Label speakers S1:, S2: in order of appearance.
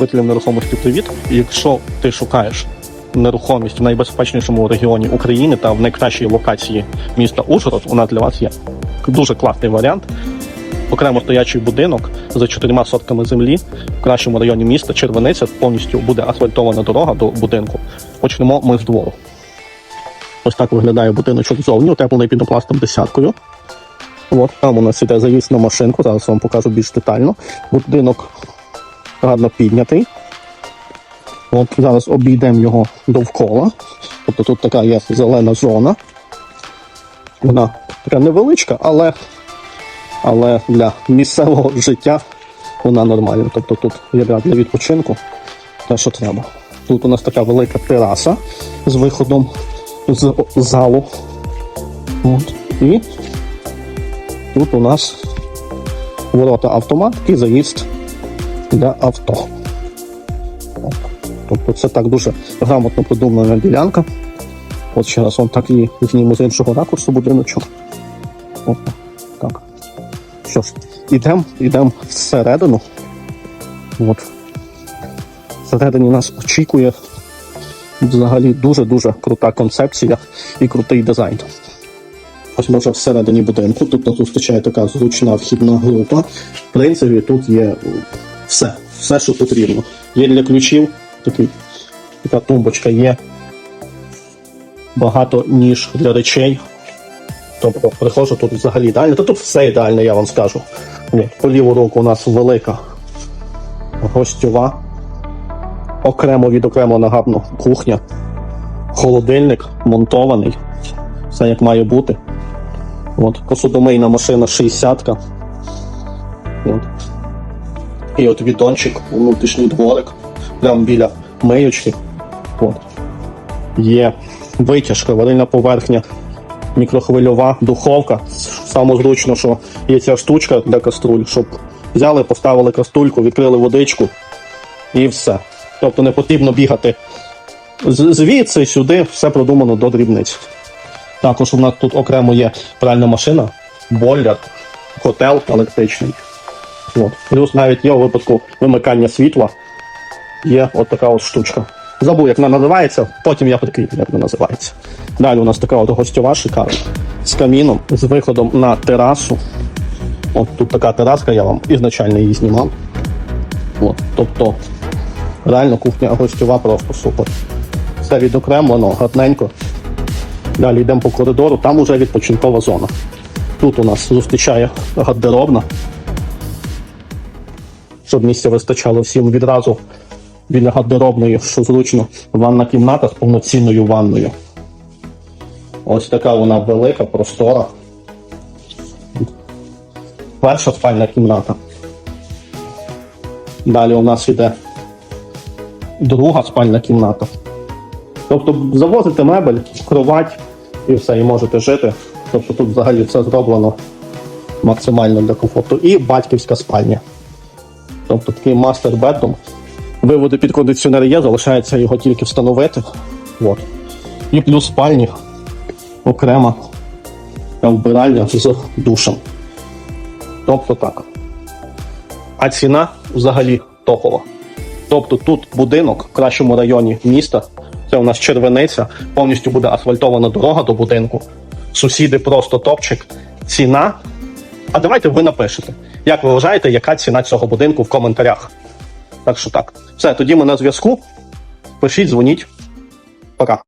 S1: Вителів нерухомості привіт. Якщо ти шукаєш нерухомість в найбезпечнішому регіоні України та в найкращій локації міста Ужгород, у нас для вас є дуже класний варіант. Окремо стоячий будинок за чотирма сотками землі в кращому районі міста Червениця повністю буде асфальтована дорога до будинку. Почнемо ми з двору. Ось так виглядає будиночок ззовні, утеплений пінопластом десяткою. От там у нас іде заїзд на машинку. Зараз вам покажу більш детально. Будинок гарно піднятий. От зараз обійдемо його довкола. Тобто тут така є зелена зона. Вона така невеличка, але, але для місцевого життя вона нормальна. Тобто тут є для відпочинку, те, що треба. Тут у нас така велика тераса з виходом з залу. От. І тут у нас ворота автомат і заїзд для авто. Тобто це так дуже грамотно продумана ділянка. От ще раз вам так і зніму з іншого ракурсу будиночок. От так. Що ж, ідемо ідем всередину. От. Всередині нас очікує взагалі дуже-дуже крута концепція і крутий дизайн. Ось ми вже всередині будинку. Тут нас зустрічає така зручна вхідна група. В принципі, тут є все, все, що потрібно. Є для ключів такий, така тумбочка є. Багато ніж для речей. Тобто приходжу тут взагалі ідеально. Та тут все ідеально, я вам скажу. От, по ліву руку у нас велика гостьова. Окремо відокремлена гарно кухня. Холодильник монтований. Все як має бути. От, посудомийна машина 60 От. І от відончик, внутрішній дворик, прямо біля миючки. От. Є витяжка, варильна поверхня, мікрохвильова духовка. Саме зручно, що є ця штучка для каструль, щоб взяли, поставили каструльку, відкрили водичку і все. Тобто не потрібно бігати звідси сюди, все продумано до дрібниць. Також у нас тут окремо є пральна машина, бойлер, котел електричний. От. Плюс навіть є у випадку вимикання світла. Є от така от штучка. Забув, як вона називається, потім я прикріплю, як вона називається. Далі у нас така от гостьова шикарна з каміном, з виходом на терасу. От тут така тераска, я вам ізначально її знімав. От. Тобто, реально кухня гостьова просто супер. Все відокремлено, гарненько. Далі йдемо по коридору, там уже відпочинкова зона. Тут у нас зустрічає гардеробна, щоб місця вистачало всім відразу біля гардеробної, що зручно, ванна кімната з повноцінною ванною. Ось така вона велика, простора. Перша спальна кімната. Далі у нас йде друга спальна кімната. Тобто завозите мебель, кровать і все, і можете жити. Тобто тут взагалі все зроблено максимально для комфорту. І батьківська спальня. Тобто такий мастер бедрум. Виводи під кондиціонер є, залишається його тільки встановити. От. І плюс спальні окрема вбиральня з душем. Тобто так. А ціна взагалі топова. Тобто тут будинок в кращому районі міста. Це у нас червениця, повністю буде асфальтована дорога до будинку. Сусіди просто топчик. Ціна. А давайте ви напишете, як ви вважаєте, яка ціна цього будинку в коментарях. Так що так. Все, тоді ми на зв'язку. Пишіть, дзвоніть. Пока.